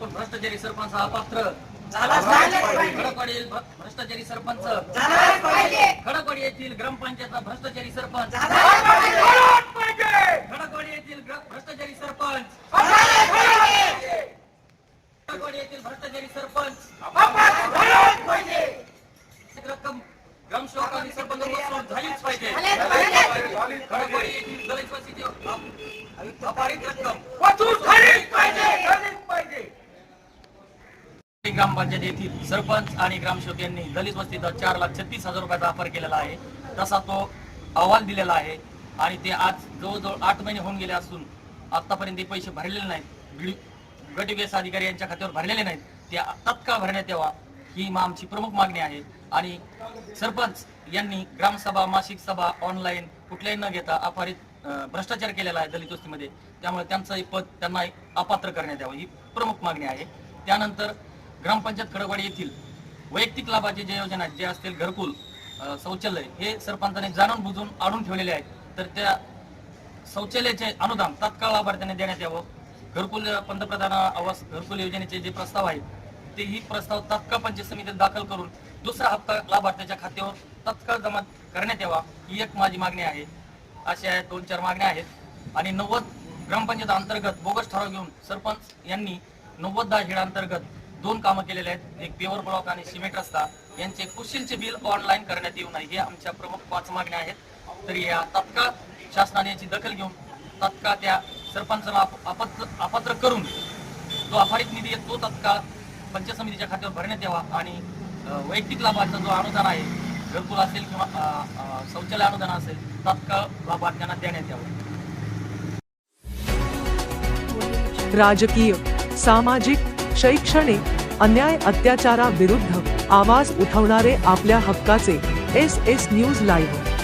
पण भ्रष्टाचारी सरपंच हा पात्र झालाच पाहिजे. खडकवाडी येथील भ्र- भ्रष्टाचारी सरपंच. खडकवाडी येथील ग्रामपंचायतचा भ्रष्टाचारी सरपंच. खडकवाडी येथील भ्रष्टाचारी सरपंच. खडकवाडी येथील भ्रष्टाचारी सरपंच. रक्कम ग्रामसेवक आणि सरपंच झालीच पाहिजे. खडकवाडी येथील दलित रक्कम वसूल झालीच पाहिजे. झालीच पाहिजे. ग्रामपंचायत येथील सरपंच आणि ग्रामसेवक यांनी दलित वस्तीचा चार लाख छत्तीस हजार रुपयाचा वापर केलेला आहे. तसा तो अहवाल दिलेला आहे आणि ते आज जवळजवळ आठ महिने होऊन गेले असून आतापर्यंत ते पैसे भरलेले नाहीत. गट विकास अधिकारी यांच्या खात्यावर भरलेले नाहीत. ते तत्काळ भरण्यात यावा ही आमची प्रमुख मागणी आहे आणि सरपंच यांनी ग्रामसभा मासिक सभा ऑनलाईन कुठल्याही न घेता अपहारित भ्रष्टाचार केलेला आहे दलित वस्तीमध्ये. त्यामुळे त्यांचं पद त्यांना अपात्र करण्यात यावं ही प्रमुख मागणी आहे. त्यानंतर ग्रामपंचायत खडकवाडी येथील वैयक्तिक लाभाचे जे योजना आहेत जे असतील घरकुल शौचालय हे सरपंचाने जाणून बुजून आणून ठेवलेले आहेत. तर त्या शौचालयाचे अनुदान तात्काळ लाभार्थ्यांना देण्यात यावं. घरकुल पंतप्रधान आवास घरकुल योजनेचे जे प्रस्ताव आहेत ते ही प्रस्ताव तात्काळ पंचायत समितीत दाखल करून दुसरा हप्ता लाभार्थ्याच्या खात्यावर तात्काळ जमा करण्यात यावा ही एक माझी मागणी आहे. अशा दोन चार मागण्या आहेत. आणि नव्वद ग्रामपंचायत अंतर्गत बोगस ठराव घेऊन सरपंच यांनी नव्वद दहा खेळ अंतर्गत दोन कामं केलेले आहेत. एक पेवर ब्लॉक आणि सिमेंट रस्ता. यांचे कुशीलचे बिल ऑनलाईन करण्यात येऊ नये हे आमच्या प्रमुख पाच मागण्या आहेत. तर या तात्काळ शासनाने याची दखल घेऊन तात्काळ त्या सरपंचाला अपत्र अपात्र करून जो अपारित निधी आहे तो तात्काळ पंचायत समितीच्या खात्यावर भरण्यात यावा आणि वैयक्तिक लाभाचा जो अनुदान आहे घरकुल असेल किंवा शौचालय अनुदान असेल तात्काळ लाभार्थ्यांना देण्यात यावं. राजकीय सामाजिक शैक्षणिक अन्याय अत्याचाराविरुद्ध आवाज उठवणारे आपल्या हक्काचे एस एस न्यूज लाईव्ह.